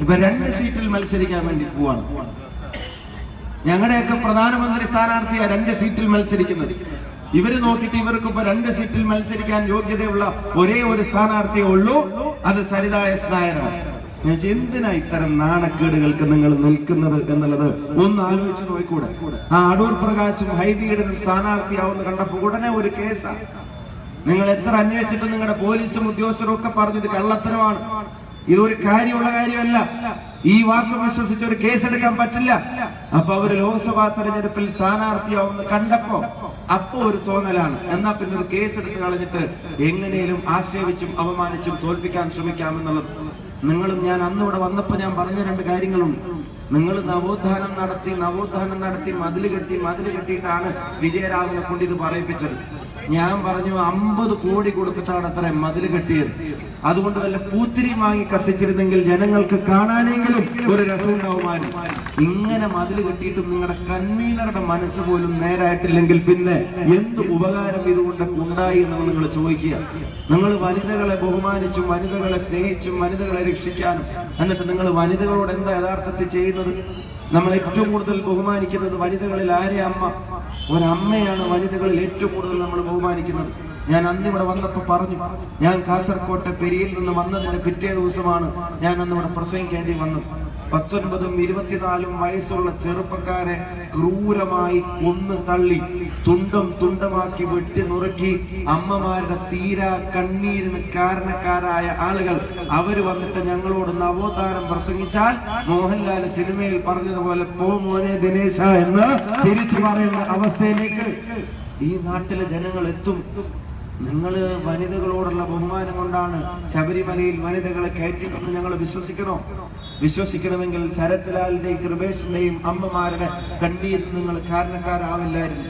ഇപ്പൊ രണ്ട് സീറ്റിൽ മത്സരിക്കാൻ വേണ്ടി പോവാണ്. ഞങ്ങളുടെയൊക്കെ പ്രധാനമന്ത്രി സ്ഥാനാർത്ഥിയാ രണ്ട് സീറ്റിൽ മത്സരിക്കുന്നത്. ഇവർ നോക്കിയിട്ട് ഇവർക്ക് ഇപ്പൊ രണ്ട് സീറ്റിൽ മത്സരിക്കാൻ യോഗ്യതയുള്ള ഒരേ ഒരു സ്ഥാനാർത്ഥിയേ ഉള്ളൂ. അത് സരിത എസ് നായരാണ്. ഞാൻ എന്തിനാ ഇത്തരം നാണക്കേടുകൾക്ക് നിങ്ങൾ നിൽക്കുന്നത് എന്നുള്ളത് ഒന്ന് ആലോചിച്ച് നോക്കൂടെ ആ അടൂർ പ്രകാശും ഹൈബീഡനും സ്ഥാനാർത്ഥിയാവുന്ന കണ്ടപ്പോ ഉടനെ ഒരു കേസാ. നിങ്ങൾ എത്ര അന്വേഷിച്ചിട്ട് നിങ്ങളുടെ പോലീസും ഉദ്യോഗസ്ഥരും ഒക്കെ പറഞ്ഞത് കള്ളത്തരമാണ്. ഇതൊരു കാര്യമുള്ള കാര്യമല്ല. ഈ വാക്ക് വിശ്വസിച്ച് ഒരു കേസെടുക്കാൻ പറ്റില്ല. അപ്പൊ അവർ ലോക്സഭാ തെരഞ്ഞെടുപ്പിൽ സ്ഥാനാർത്ഥിയാവുന്ന കണ്ടപ്പോ അപ്പോ ഒരു തോന്നലാണ്. എന്നാ പിന്നെ ഒരു കേസ് എടുത്ത് കളഞ്ഞിട്ട് എങ്ങനെയും ആക്ഷേപിച്ചും അപമാനിച്ചും തോൽപ്പിക്കാൻ ശ്രമിക്കാമെന്നുള്ളത്. നിങ്ങളും ഞാൻ അന്ന് ഇവിടെ വന്നപ്പോ ഞാൻ പറഞ്ഞ രണ്ട് കാര്യങ്ങളുണ്ട് നിങ്ങൾ നവോത്ഥാനം നടത്തി നവോത്ഥാനം നടത്തി മതിൽ കെട്ടി മതിൽ കെട്ടിയിട്ടാണ് വിജയരാഘവനെ കൊണ്ട് ഇത് പറയിപ്പിച്ചത്. ഞാൻ പറഞ്ഞു അമ്പത് കോടി കൊടുത്തിട്ടാണ് അത്ര മതിൽ കെട്ടിയത്. അതുകൊണ്ട് വല്ല പൂത്തിരി വാങ്ങി കത്തിച്ചിരുന്നെങ്കിൽ ജനങ്ങൾക്ക് കാണാനെങ്കിലും ഒരു രസം രസമുണ്ടാവുമായിരുന്നു ഇങ്ങനെ മതിൽ കെട്ടിയിട്ടും നിങ്ങളുടെ കൺവീനറുടെ മനസ്സ് പോലും നേരായിട്ടില്ലെങ്കിൽ പിന്നെ എന്ത് ഉപകാരം ഇതുകൊണ്ട് ഉണ്ടായി എന്ന് നിങ്ങൾ ചോദിക്കുക? നിങ്ങൾ വനിതകളെ ബഹുമാനിച്ചും വനിതകളെ സ്നേഹിച്ചും വനിതകളെ രക്ഷിക്കാനും എന്നിട്ട് നിങ്ങൾ വനിതകളോട് എന്താ യഥാർത്ഥത്തിൽ ചെയ്യുന്നത്? നമ്മൾ ഏറ്റവും കൂടുതൽ ബഹുമാനിക്കുന്നത് വനിതകളിൽ ആരെ അമ്മ? ഒരമ്മയാണ് വനിതകളിൽ ഏറ്റവും കൂടുതൽ നമ്മൾ ബഹുമാനിക്കുന്നത്. ഞാൻ അന്ന് ഇവിടെ വന്നപ്പോ പറഞ്ഞു ഞാൻ കാസർകോട്ടെ പെരിയിൽ നിന്ന് വന്നതിന്റെ പിറ്റേ ദിവസമാണ് ഞാൻ അന്ന് ഇവിടെ പ്രസംഗിക്കേണ്ടി വന്നത്. പത്തൊൻപതും ഇരുപത്തിനാലും വയസ്സുള്ള ചെറുപ്പക്കാരെ ക്രൂരമായി കൊന്നു തള്ളി തുണ്ടം തുണ്ടമാക്കി വെട്ടി നുറുക്കി അമ്മമാരുടെ തീരാ കണ്ണീരിന് കാരണക്കാരായ ആളുകൾ അവർ വന്നിട്ട് ഞങ്ങളോട് നവോത്ഥാനം പ്രസംഗിച്ചാൽ മോഹൻലാൽ സിനിമയിൽ പറഞ്ഞതുപോലെ പോ മോനെ ദിനേശ എന്ന് തിരിച്ചു പറയുന്ന അവസ്ഥയിലേക്ക് ഈ നാട്ടിലെ ജനങ്ങൾ എത്തും. നിങ്ങൾ വനിതകളോടുള്ള ബഹുമാനം കൊണ്ടാണ് ശബരിമലയിൽ വനിതകളെ കയറ്റിട്ടെന്ന് ഞങ്ങൾ വിശ്വസിക്കണോ? വിശ്വസിക്കണമെങ്കിൽ ശരത്ലാലിന്റെയും കൃപേഷിന്റെയും അമ്മമാരുടെ കണ്ണീർ നിങ്ങൾ കാരണക്കാരാവില്ലായിരുന്നു.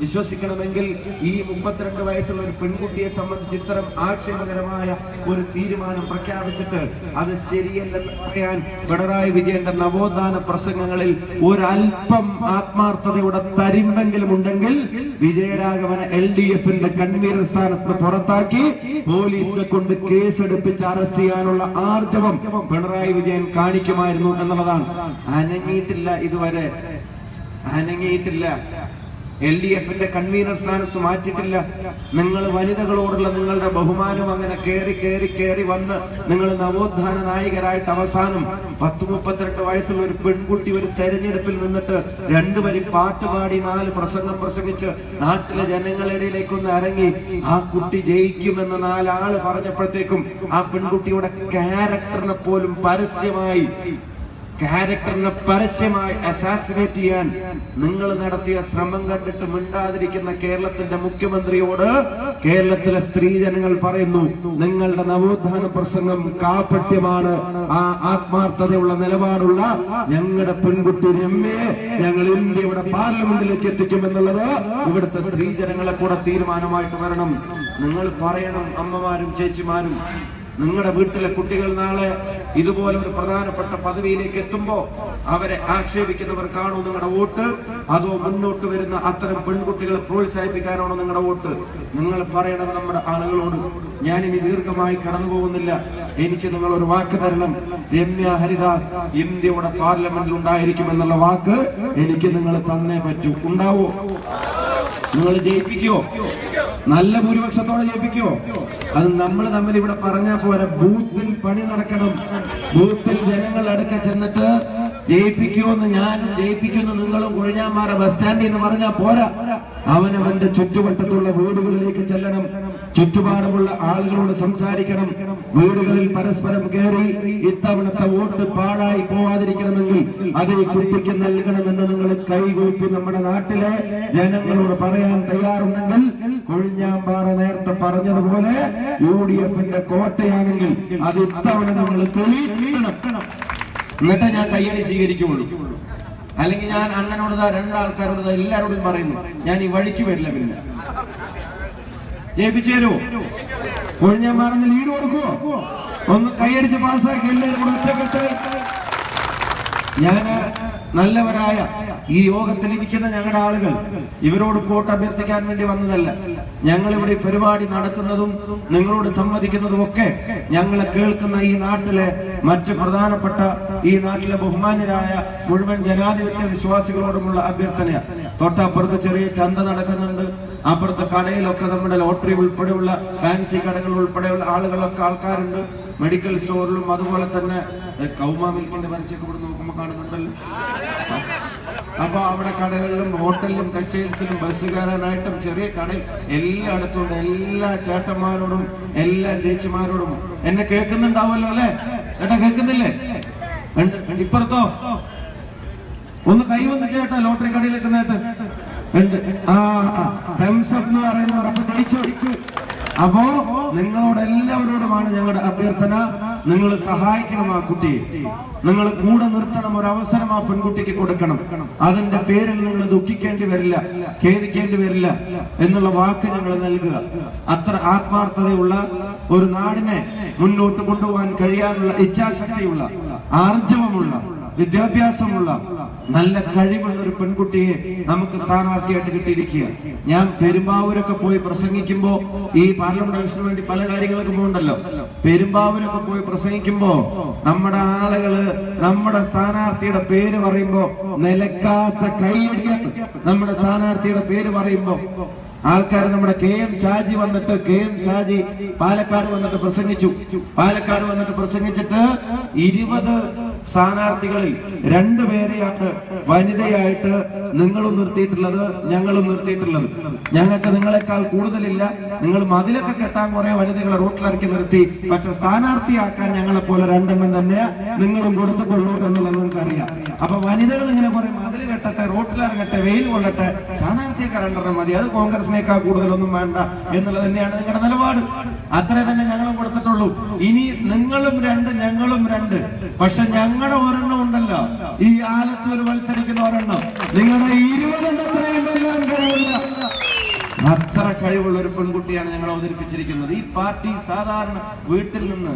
വിശ്വസിക്കണമെങ്കിൽ ഈ മുപ്പത്തിരണ്ട് വയസ്സുള്ള ഒരു പെൺകുട്ടിയെ സംബന്ധിച്ച് ഇത്തരം ആക്ഷേപകരമായ ഒരു തീരുമാനം പ്രഖ്യാപിച്ചിട്ട് അത് ശരിയല്ലെന്ന് പറയാൻ പിണറായി വിജയന്റെ നവോത്ഥാന പ്രസംഗങ്ങളിൽ ഒരല്പം ആത്മാർത്ഥതയുടെ തരിമ്പെങ്കിലും ഉണ്ടെങ്കിൽ വിജയരാഘവനെ എൽ ഡി എഫിന്റെ കൺവീനർ സ്ഥാനത്ത് പുറത്താക്കി പോലീസിനെ കൊണ്ട് കേസെടുപ്പിച്ച് അറസ്റ്റ് ചെയ്യാനുള്ള ആർജവം പിണറായി വിജയൻ കാണിക്കുമായിരുന്നു എന്നുള്ളതാണ്. അനങ്ങിയിട്ടില്ല ഇതുവരെ. അനങ്ങിയിട്ടില്ല. എൽ ഡി എഫിന്റെ കൺവീനർ സ്ഥാനത്ത് മാറ്റിയിട്ടില്ല. നിങ്ങൾ വനിതകളോടുള്ള നിങ്ങളുടെ ബഹുമാനം അങ്ങനെ കയറി കയറി കയറി വന്ന് നിങ്ങൾ നവോത്ഥാന നായകരായിട്ട് അവസാനം പത്ത് മുപ്പത്തിരണ്ട് വയസ്സുള്ള ഒരു പെൺകുട്ടി ഒരു തെരഞ്ഞെടുപ്പിൽ നിന്നിട്ട് രണ്ടു വരി പാട്ട് പാടി നാല് പ്രസംഗം പ്രസംഗിച്ച് നാട്ടിലെ ജനങ്ങളിടയിലേക്കൊന്ന് ഇറങ്ങി ആ കുട്ടി ജയിക്കുമെന്ന് നാലാൾ പറഞ്ഞപ്പോഴത്തേക്കും ആ പെൺകുട്ടിയുടെ ക്യാരക്ടറിനെ പോലും പരസ്യമായി ക്യാരക്ടറിനെ പരസ്യമായി അസാസിനേറ്റ് ചെയ്യാൻ നിങ്ങൾ നടത്തിയ ശ്രമം കണ്ടിട്ട് മിണ്ടാതിരിക്കുന്ന കേരളത്തിന്റെ മുഖ്യമന്ത്രിയോട് കേരളത്തിലെ സ്ത്രീജനങ്ങൾ പറയുന്നു നിങ്ങളുടെ നവോത്ഥാന പ്രസംഗം കാപട്യമാണ്. ആ ആത്മാർത്ഥതയുള്ള നിലപാടുള്ള ഞങ്ങളുടെ പെൺകുട്ടി രമ്യയെ ഞങ്ങൾ ഇന്ത്യയുടെ പാർലമെന്റിലേക്ക് എത്തിക്കുമെന്നുള്ളത് ഇവിടുത്തെ സ്ത്രീജനങ്ങളെ കൂടെ തീരുമാനമായിട്ട് വരണം. നിങ്ങൾ പറയണം അമ്മമാരും ചേച്ചിമാരും നിങ്ങളുടെ വീട്ടിലെ കുട്ടികൾ നാളെ ഇതുപോലെ ഒരു പ്രധാനപ്പെട്ട പദവിയിലേക്ക് എത്തുമ്പോൾ അവരെ ആക്ഷേപിക്കുന്നവർ കാണൂ നിങ്ങളുടെ വോട്ട്. അതോ മുന്നോട്ട് വരുന്ന അത്തരം പെൺകുട്ടികളെ പ്രോത്സാഹിപ്പിക്കാനാണോ നിങ്ങളുടെ വോട്ട്? നിങ്ങൾ പറയണം നമ്മുടെ ആളുകളോട് ഞാൻ ഇനി ദീർഘമായി കടന്നു പോകുന്നില്ല എനിക്ക് നിങ്ങൾ ഒരു വാക്ക് തരണം. രമ്യ ഹരിദാസ് ഇന്ത്യയുടെ പാർലമെന്റിൽ ഉണ്ടായിരിക്കും എന്നുള്ള വാക്ക് എനിക്ക് നിങ്ങൾ തന്നേ പറ്റൂ. ഉണ്ടാവോ? നിങ്ങൾ ജയിപ്പിക്കോ? നല്ല ഭൂരിപക്ഷത്തോടെ ജയിപ്പിക്കോ? അത് നമ്മൾ തമ്മിൽ ഇവിടെ പറഞ്ഞാൽ പോരാ. ബൂത്തിൽ പണി നടക്കണം. ബൂത്തിൽ ജനങ്ങൾ അടുക്ക ചെന്നിട്ട് ജയിപ്പിക്കുമെന്ന് ഞാനും ജയിപ്പിക്കുന്നു. നിങ്ങളും കൊഴിഞ്ഞാമാറ ബസ് സ്റ്റാൻഡിൽ എന്ന് പറഞ്ഞാൽ പോരാ. അവനവന്റെ ചുറ്റുവട്ടത്തുള്ള വീടുകളിലേക്ക് ചെല്ലണം. ചുറ്റുപാടുമുള്ള ആളുകളോട് സംസാരിക്കണം. വീടുകളിൽ പരസ്പരം കയറി ഇത്തവണത്തെ വോട്ട് പാഴായി പോവാതിരിക്കണമെങ്കിൽ അത് ഈ കുട്ടിക്ക് നൽകണമെന്ന് നിങ്ങൾ കൈകൂപ്പി നമ്മുടെ നാട്ടിലെ ജനങ്ങളോട് പറയാൻ തയ്യാറുണ്ടെങ്കിൽ കൊഴിഞ്ഞാമ്പാറ നേരത്തെ പറഞ്ഞതുപോലെ യു ഡി എഫിന്റെ കോട്ടയാണെങ്കിൽ അത് ഇത്തവണ നമ്മൾ തെളിയിക്കണം. എന്നിട്ട് ഞാൻ കയ്യടി സ്വീകരിക്കുള്ളൂ. അല്ലെങ്കിൽ ഞാൻ അണ്ണനോട് രണ്ടാൾക്കാരോട് എല്ലാരോടും പറയുന്നു ഞാൻ ഈ വഴിക്ക് വരില്ല പിന്നെ. ജയിപ്പിച്ചേരുവോ കൊഴിഞ്ഞാമ്പാറന്ന് ലീഡ് കൊടുക്കുവോ? ഒന്ന് കൈയടിച്ച് പാസ്സാക്കി എല്ലാവരും കൂടെ ഒറ്റക്കെട്ട്. ഞാൻ നല്ലവരായ ഈ യോഗത്തിൽ ഇരിക്കുന്ന ഞങ്ങളുടെ ആളുകൾ ഇവരോട് പോട്ട് അഭ്യർത്ഥിക്കാൻ വേണ്ടി വന്നതല്ല. ഞങ്ങൾ ഇവിടെ പരിപാടി നടത്തുന്നതും നിങ്ങളോട് സംവദിക്കുന്നതും ഒക്കെ ഞങ്ങളെ കേൾക്കുന്ന ഈ നാട്ടിലെ മറ്റ് പ്രധാനപ്പെട്ട ഈ നാട്ടിലെ ബഹുമാന്യരായ മുഴുവൻ ജനാധിപത്യ വിശ്വാസികളോടുമുള്ള അഭ്യർത്ഥന തൊട്ടപ്പുറത്ത് ചെറിയ ചന്ത നടക്കുന്നുണ്ട്. അപ്പുറത്ത് കടയിലൊക്കെ നമ്മുടെ ലോട്ടറി ഉൾപ്പെടെയുള്ള ഫാൻസി കടകൾ ഉൾപ്പെടെയുള്ള ആളുകളൊക്കെ ആൾക്കാരുണ്ട്. മെഡിക്കൽ സ്റ്റോറിലും അതുപോലെ തന്നെ കൗമ മിൽക്കിന്റെ പരസ്യമൊക്കെ ഇവിടെ നോക്കുമ്പോൾ കാണുന്നുണ്ടല്ലോ. അപ്പൊ അവിടെ കടകളിലും ഹോട്ടലിലും കസ്റ്റേഴ്സിലും കയറാനായിട്ടും ചെറിയ കടയിൽ എല്ലായിടത്തും ഉണ്ട് എല്ലാ ചേട്ടന്മാരോടും എല്ലാ ചേച്ചിമാരോടും. എന്നെ കേൾക്കുന്നുണ്ടാവല്ലോ അല്ലെ? ചേട്ടാ കേൾക്കുന്നില്ലേ? ഇപ്പുറത്തോ? ഒന്ന് കൈ വന്ന് ചേട്ടാ ലോട്ടറി കടയിലേക്ക് നേട്ടൻ ഉണ്ട് ആ തംസപ്പ് എന്ന് പറയുന്നുണ്ട് അപ്പൊ ജയിച്ചു അപ്പോ നിങ്ങളോട് എല്ലാവരോടുമാണ് ഞങ്ങളുടെ അഭ്യർത്ഥന. നിങ്ങൾ സഹായിക്കണം ആ കുട്ടിയെ നിങ്ങൾ കൂടെ നിർത്തണം ഒരു അവസരം ആ പെൺകുട്ടിക്ക് കൊടുക്കണം. അതിന്റെ പേരിൽ നിങ്ങൾ ദുഃഖിക്കേണ്ടി വരില്ല ഖേദിക്കേണ്ടി വരില്ല എന്നുള്ള വാക്ക് ഞങ്ങൾ നൽകുക. അത്ര ആത്മാർത്ഥതയുള്ള ഒരു നാടിനെ മുന്നോട്ട് കൊണ്ടുപോകാൻ കഴിയാനുള്ള ഇച്ഛാശക്തിയുള്ള ആർജവമുള്ള വിദ്യാഭ്യാസമുള്ള നല്ല കഴിവുള്ള ഒരു പെൺകുട്ടിയെ നമുക്ക് സ്ഥാനാർത്ഥിയായിട്ട് കിട്ടിയിരിക്കുക. ഞാൻ പെരുമ്പാവൂരൊക്കെ പോയി പ്രസംഗിക്കുമ്പോ ഈ പാർലമെന്റ് ഇലക്ഷന് വേണ്ടി പല കാര്യങ്ങളൊക്കെ പോകുന്നുണ്ടല്ലോ പെരുമ്പാവൂരൊക്കെ പോയി പ്രസംഗിക്കുമ്പോ നമ്മുടെ ആളുകൾ നമ്മുടെ സ്ഥാനാർത്ഥിയുടെ പേര് പറയുമ്പോ നിലക്കാത്ത കൈയടിയാണ് നമ്മുടെ സ്ഥാനാർത്ഥിയുടെ പേര് പറയുമ്പോ. ആൾക്കാർ നമ്മുടെ കെ എം ഷാജി വന്നിട്ട് കെ എം ഷാജി പാലക്കാട് വന്നിട്ട് പ്രസംഗിച്ചു. പാലക്കാട് വന്നിട്ട് പ്രസംഗിച്ചിട്ട് ഇരുപത് സ്ഥാനാർത്ഥികളിൽ രണ്ടുപേരെയാണ് വനിതയായിട്ട് നിങ്ങളും നിർത്തിയിട്ടുള്ളത് ഞങ്ങളും നിർത്തിയിട്ടുള്ളത്. ഞങ്ങൾക്ക് നിങ്ങളെക്കാൾ കൂടുതലില്ല. നിങ്ങൾ മതിലൊക്കെ കെട്ടാൻ കുറെ വനിതകളെ റോട്ടിലിറക്കി നിർത്തി. പക്ഷെ സ്ഥാനാർത്ഥിയാക്കാൻ ഞങ്ങളെ പോലെ രണ്ടെണ്ണം തന്നെ നിങ്ങളും കൊടുത്തിട്ടുള്ളൂ എന്നുള്ളത് നിങ്ങൾക്ക് അറിയാം അപ്പൊ വനിതകൾ ഇങ്ങനെ കുറെ മതിൽ കെട്ടട്ടെ റോട്ടിലിറങ്ങട്ടെ വെയിൽ കൊള്ളട്ടെ സ്ഥാനാർത്ഥിയൊക്കെ രണ്ടെണ്ണം മതി. അത് കോൺഗ്രസിനേക്കാൾ കൂടുതലൊന്നും വേണ്ട എന്നുള്ളത് തന്നെയാണ് നിങ്ങളുടെ നിലപാട്. അത്രേ തന്നെ ഞങ്ങളും കൊടുത്തിട്ടുള്ളൂ. ഇനി നിങ്ങളും രണ്ട് ഞങ്ങളും രണ്ട്. പക്ഷെ ഞങ്ങളുടെ ഒരെണ്ണം ഉണ്ടല്ലോ. ഈ ആലത്തൂർ മത്സരിക്കുന്ന ഒരെണ്ണം. നിങ്ങളുടെ ഇരുപതെണ്ണത്രയും കഴിവില്ല അത്ര കഴിവുള്ള ഒരു പെൺകുട്ടിയാണ് ഞങ്ങൾ അവതരിപ്പിച്ചിരിക്കുന്നത്. ഈ പാർട്ടി സാധാരണ വീട്ടിൽ നിന്ന്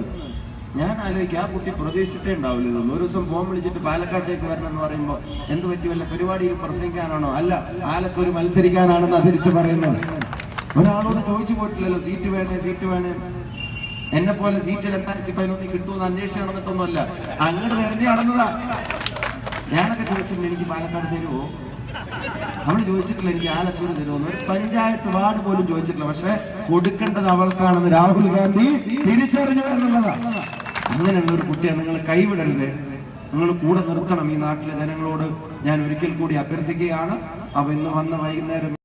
ഞാൻ ആലോചിക്കും ആ കുട്ടി പ്രതീക്ഷിച്ചിട്ടേ ഉണ്ടാവില്ല ഇതൊന്നും. ഒരു ദിവസം ഫോൺ വിളിച്ചിട്ട് പാലക്കാട്ടേക്ക് വരണം എന്ന് പറയുമ്പോൾ എന്ത് പറ്റി? വല്ല പരിപാടിയിൽ പ്രസംഗിക്കാനാണോ? അല്ല ആലത്തൂർ മത്സരിക്കാനാണെന്ന് തിരിച്ചു പറയുന്നത്. ഒരാളോട് ചോദിച്ചു പോയിട്ടില്ലല്ലോ സീറ്റ് വേണേ സീറ്റ് വേണേ എന്നെ പോലെ സീറ്റ് രണ്ടായിരത്തി പതിനൊന്നിൽ കിട്ടുമെന്ന് അന്വേഷിച്ച് നടന്നിട്ടൊന്നുമല്ല. അങ്ങോട്ട് തെരഞ്ഞു നടന്നതാ. ഞാനൊക്കെ ചോദിച്ചിട്ടുണ്ട് എനിക്ക് പാലക്കാട് തരുമോ അവൾ ചോദിച്ചിട്ടില്ല എനിക്ക് ആലത്തൂർ തരുമെന്ന് ഒരു പഞ്ചായത്ത് വാർഡ് പോലും ചോദിച്ചിട്ടില്ല. പക്ഷെ കൊടുക്കേണ്ടത് അവൾക്കാണെന്ന് രാഹുൽ ഗാന്ധി തിരിച്ചറിഞ്ഞു എന്നുള്ളതാ. അങ്ങനെയുള്ള ഒരു കുട്ടിയെ നിങ്ങൾ കൈവിടരുത്. നിങ്ങൾ കൂടെ നിർത്തണം ഈ നാട്ടിലെ ജനങ്ങളോട്. ഞാൻ ഒരിക്കൽ കൂടി അഭ്യർത്ഥിക്കുകയാണ്. അവ ഇന്ന് വന്ന വൈകുന്നേരം